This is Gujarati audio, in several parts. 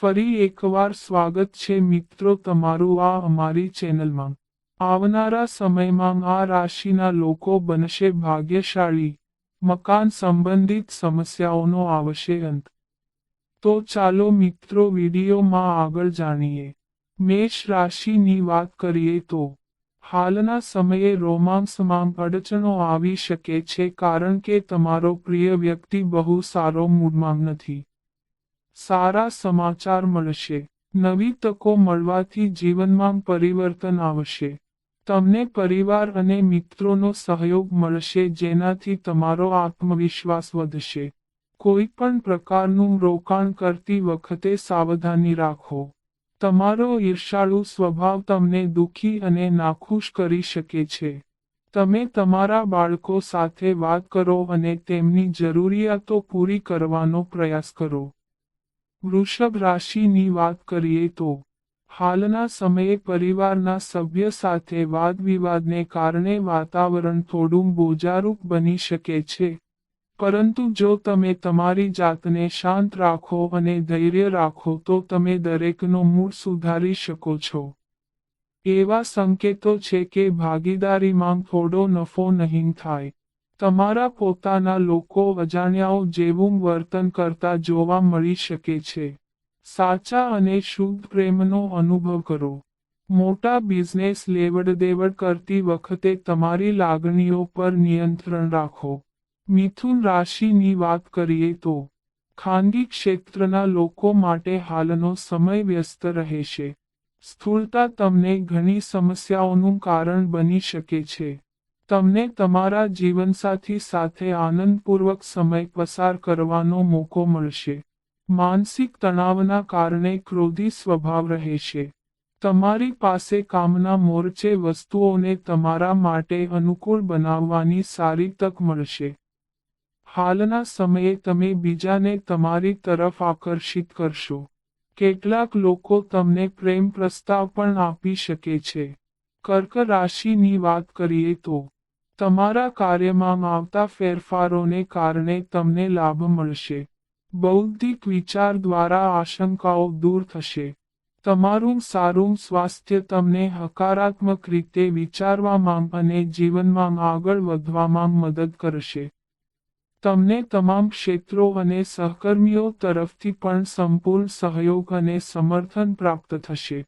ફરી એકવાર સ્વાગત છે મિત્રો તમારું આ અમારી ચેનલમાં. આવનારા સમયમાં આ રાશિના લોકો બનશે ભાગ્યશાળી. મકાન સંબંધિત સમસ્યાઓનો આવશે અંત. તો ચાલો મિત્રો વિડીયોમાં આગળ જાણીએ. મેષ રાશિની વાત કરીએ તો, હાલના સમયે રોમાંસમાં અડચણો આવી શકે છે કારણ કે તમારો પ્રિય વ્યક્તિ બહુ સારો મૂડમાં નથી. સારા સમાચાર મળશે. નવી તકો મળવાથી જીવનમાં પરિવર્તન આવશે. તમને પરિવાર અને મિત્રોનો સહયોગ મળશે જેનાથી તમારો આત્મવિશ્વાસ વધશે. કોઈ પણ પ્રકારનું રોકાણ કરતી વખતે સાવધાની રાખો. તમારો ઈર્ષાળુ સ્વભાવ તમને દુઃખી અને નાખુશ કરી શકે છે. તમે તમારા બાળકો સાથે વાત કરો અને તેમની જરૂરિયાતો પૂરી કરવાનો પ્રયાસ કરો. વૃષભ રાશિની વાત કરીએ તો, હાલના સમયે પરિવારના સભ્ય સાથે વાદવિવાદને કારણે વાતાવરણ થોડું બોજારૂપ બની શકે છે. પરંતુ જો તમે તમારી જાતને શાંત રાખો અને ધૈર્ય રાખો તો તમે દરેકનો મૂળ સુધારી શકો છો. એવા સંકેતો છે કે ભાગીદારીમાં થોડો નફો નહીં થાય. તમારા પોતાના લોકો અજાણ્યાઓ જેવું વર્તન કરતા જોવા મળી શકે છે. સાચા અને શુદ્ધ પ્રેમનો અનુભવ કરો. મોટા બિઝનેસ લેવડ દેવડ કરતી વખતે તમારી લાગણીઓ પર નિયંત્રણ રાખો. મિથુન રાશિની વાત કરીએ તો, ખાનગી ક્ષેત્રના લોકો માટે હાલનો સમય વ્યસ્ત રહેશે. સ્થૂળતા તમને ઘણી સમસ્યાઓનું કારણ બની શકે છે. તમને તમારા જીવનસાથી સાથે આનંદપૂર્વક સમય પસાર કરવાનો મોકો મળશે. માનસિક તણાવના કારણે ક્રોધી સ્વભાવ રહેશે તમારી પાસે કામના મોરચે વસ્તુઓને તમારા માટે અનુકૂળ બનાવવાની સારી તક મળશે. હાલના સમયે તમે બીજાને તમારી તરફ આકર્ષિત કરશો. કેટલાક લોકો તમને પ્રેમ પ્રસ્તાવ પણ આપી શકે છે. કર્ક રાશિની વાત કરીએ તો તમારા કાર્યમાં આવતા ફેરફારોને કારણે તમને લાભ મળશે. બૌદ્ધિક વિચાર દ્વારા આશંકાઓ દૂર થશે. તમારું સારું સ્વાસ્થ્ય તમને હકારાત્મક રીતે વિચારવામાં અને જીવનમાં આગળ વધવામાં મદદ કરશે. તમને તમામ ક્ષેત્રો અને સહકર્મીઓ તરફથી પણ સંપૂર્ણ સહયોગ અને સમર્થન પ્રાપ્ત થશે.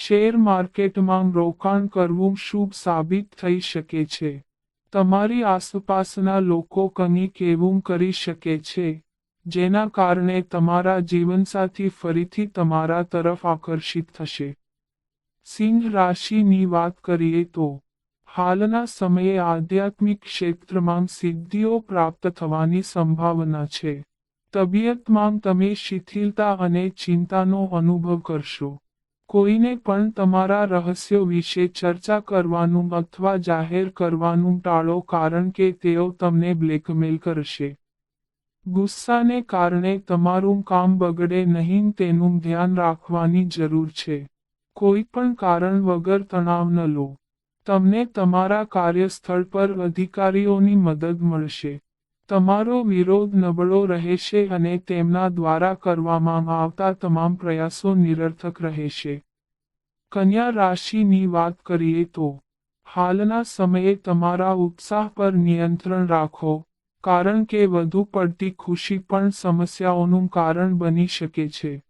શેર માર્કેટમાં રોકાણ કરવું શુભ સાબિત થઈ શકે છે. તમારી આસપાસના લોકો કંઈક એવું કરી શકે છે, જેના કારણે તમારા જીવનસાથી ફરીથી તમારા તરફ આકર્ષિત થશે. સિંહ રાશિની વાત કરીએ તો, હાલના સમયે આધ્યાત્મિક ક્ષેત્રમાં સિદ્ધિઓ પ્રાપ્ત થવાની સંભાવના છે. તબિયતમાં તમે શિથિલતા અને ચિંતાનો અનુભવ કરશો. કોઈને પણ તમારા રહસ્યો વિશે ચર્ચા કરવાનું અથવા જાહેર કરવાનું ટાળો કારણ કે તેઓ તમને બ્લેકમેલ કરશે. ગુસ્સાને કારણે તમારું કામ બગડે નહીં તેનું ધ્યાન રાખવાની જરૂર છે. કોઈ પણ કારણ વગર તણાવ ન લો. તમને તમારા કાર્યસ્થળ પર અધિકારીઓની મદદ મળશે. તમારો વિરોધ નબળો રહેશે અને તેમના દ્વારા કરવામાં આવતા તમામ પ્રયાસો નિરર્થક રહેશે. કન્યા રાશિની વાત કરીએ તો, હાલના સમયે તમારા ઉત્સાહ પર નિયંત્રણ રાખો, કારણ કે વધુ પડતી ખુશી પણ સમસ્યાઓનું કારણ બની શકે છે.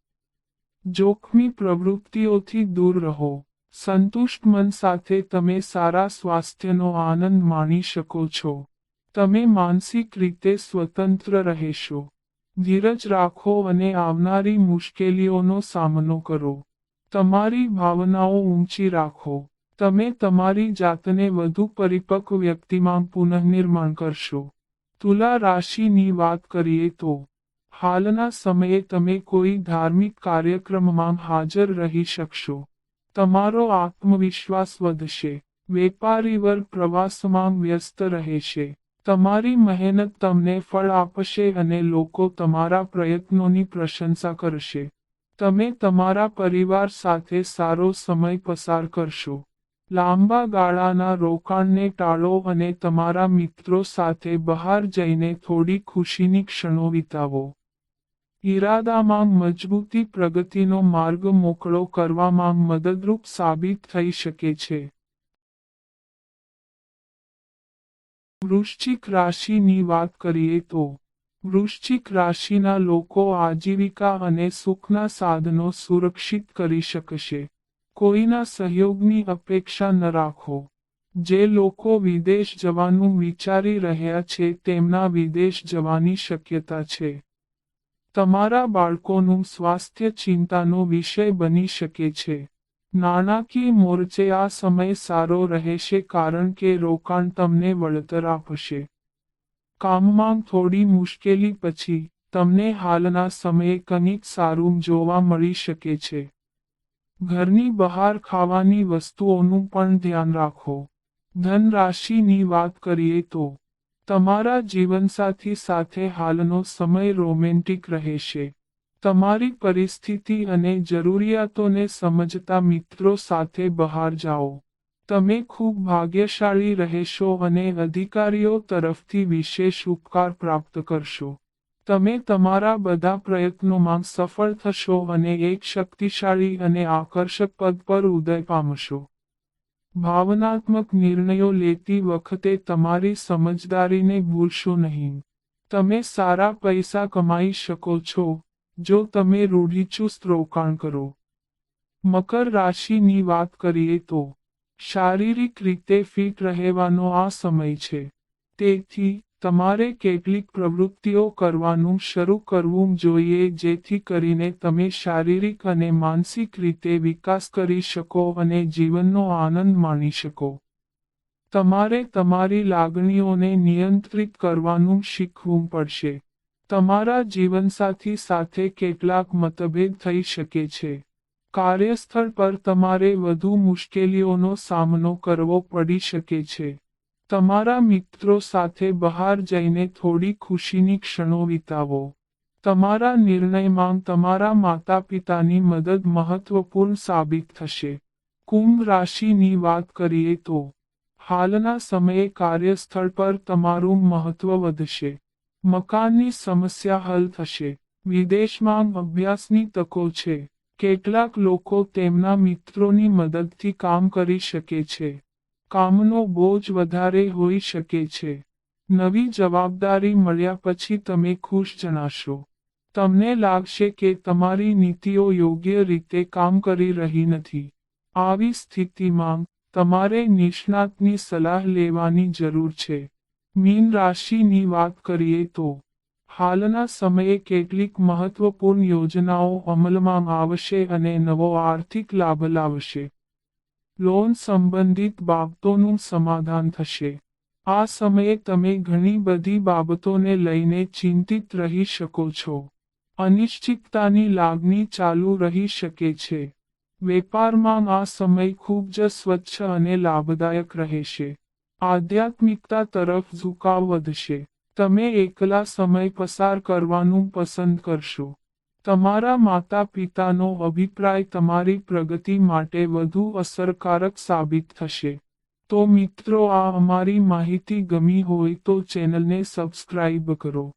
જોખમી પ્રવૃત્તિઓથી દૂર રહો, સંતુષ્ટ મન સાથે તમે સારા સ્વાસ્થ્યનો આનંદ માણી શકો છો. તમે માનસિક રીતે સ્વતંત્ર રહેશો. ધીરજ રાખો અને આવનારી મુશ્કેલીઓનો સામનો કરો. તમારી ભાવનાઓ ઊંચી રાખો. તમે તમારી જાતને વધુ પરિપક્વ વ્યક્તિમાં પુનઃનિર્માણ કરશો. તુલા રાશિની વાત કરીએ તો, હાલના સમયે તમે કોઈ ધાર્મિક કાર્યક્રમમાં હાજર રહી શકશો. તમારો આત્મવિશ્વાસ વધશે. વેપારી વર્ગ પ્રવાસમાં વ્યસ્ત રહેશે. તમારી મહેનત તમને ફળ આપશે અને લોકો તમારા પ્રયત્નોની પ્રશંસા કરશે. તમે તમારા પરિવાર સાથે સારો સમય પસાર કરશો. લાંબા ગાળાના રોકાણને ટાળો અને તમારા મિત્રો સાથે બહાર જઈને થોડી ખુશીની ક્ષણો વિતાવો. ઈરાદામાં મજબૂતી પ્રગતિનો માર્ગ મોકળો કરવામાં મદદરૂપ સાબિત થઈ શકે છે. વૃશ્ચિક રાશિની વાત કરીએ તો, વૃશ્ચિક રાશિના લોકો આજીવિકા અને સુખના સાધનો સુરક્ષિત કરી શકશે. કોઈના સહયોગની અપેક્ષા ન રાખો. જે લોકો વિદેશ જવાનું વિચારી રહ્યા છે તેમના વિદેશ જવાની શક્યતા છે. તમારા બાળકોનું સ્વાસ્થ્ય ચિંતાનો વિષય બની શકે છે. નાણાકીય મોરચે આ સમય સારો રહેશે કારણ કે રોકાણ તમને વળતર આપશે. કામમાં થોડી મુશ્કેલી પછી તમને હાલના સમયે કંઈક સારું જોવા મળી શકે છે. ઘરની બહાર ખાવાની વસ્તુઓનું પણ ધ્યાન રાખો. ધન રાશિની વાત કરીએ તો, તમારા જીવનસાથી સાથે હાલનો સમય રોમેન્ટિક રહેશે. તમારી પરિસ્થિતિ અને જરૂરિયાતોને સમજતા મિત્રો સાથે બહાર જાઓ. તમે ખૂબ ભાગ્યશાળી રહેશો અને અધિકારીઓ તરફથી વિશેષ ઉપકાર પ્રાપ્ત કરશો. તમે તમારા બધા પ્રયત્નોમાં સફળ થશો અને એક શક્તિશાળી અને આકર્ષક પદ પર ઉદય પામશો. ભાવનાત્મક નિર્ણયો લેતી વખતે તમારી સમજદારીને ભૂલશો નહીં. તમે સારા પૈસા કમાઈ શકો છો. જો તમે રૂઢિચુસ્ત રોકાણ કરો. મકર રાશિની વાત કરીએ તો, શારીરિક રીતે ફિટ રહેવાનો આ સમય છે. તેથી, તમારે કેટલીક પ્રવૃત્તિઓ કરવાનું શરૂ કરવું જોઈએ જેથી કરીને તમે શારીરિક અને માનસિક રીતે વિકાસ કરી શકો અને જીવનનો આનંદ માણી શકો. તમારે તમારી લાગણીઓને નિયંત્રિત કરવાનું શીખવું પડશે. તમારા જીવનસાથી સાથે કેટલાક મતભેદ થઈ શકે છે. કાર્યસ્થળ પર તમારે વધુ મુશ્કેલીઓનો સામનો કરવો પડી શકે છે. તમારા મિત્રો સાથે બહાર જઈને થોડી ખુશીની ક્ષણો વિતાવો. તમારા નિર્ણયમાં તમારા માતા પિતાની મદદ મહત્વપૂર્ણ સાબિત થશે. કુંભ રાશિની વાત કરીએ તો, હાલના સમયે કાર્યસ્થળ પર તમારું મહત્વ વધશે. મકાનની સમસ્યા હલ થશે. વિદેશમાં અભ્યાસની તકો છે. કેટલાક લોકો તેમના મિત્રોની મદદથી કામ કરી શકે છે. કામનો બોજ વધારે હોઈ શકે છે. નવી જવાબદારી મળ્યા પછી તમે ખુશ જણાશો. તમને લાગશે કે તમારી નીતિઓ યોગ્ય રીતે કામ કરી રહી નથી. આવી સ્થિતિમાં તમારે નિષ્ણાતની સલાહ લેવાની જરૂર છે. મીન રાશિની વાત કરીએ તો, હાલના સમયે કેટલીક મહત્વપૂર્ણ યોજનાઓ અમલમાં આવશે અને નવો આર્થિક લાભ લાવશે. લોન સંબંધિત બાબતોનું સમાધાન થશે. આ સમયે તમે ઘણી બધી બાબતોને લઈને ચિંતિત રહી શકો છો. અનિશ્ચિતતાની લાગણી ચાલુ રહી શકે છે. વેપારમાં આ સમય ખૂબ જ સ્વચ્છ અને લાભદાયક રહેશે. આધ્યાત્મિકતા તરફ ઝુકાવ વધશે. તમે એકલા સમય પસાર કરવાનું પસંદ કરશો. તમારા માતા પિતાનો અભિપ્રાય તમારી પ્રગતિ માટે વધુ અસરકારક સાબિત થશે. તો મિત્રો, આ અમારી માહિતી ગમી હોય તો ચેનલને સબસ્ક્રાઇબ કરો.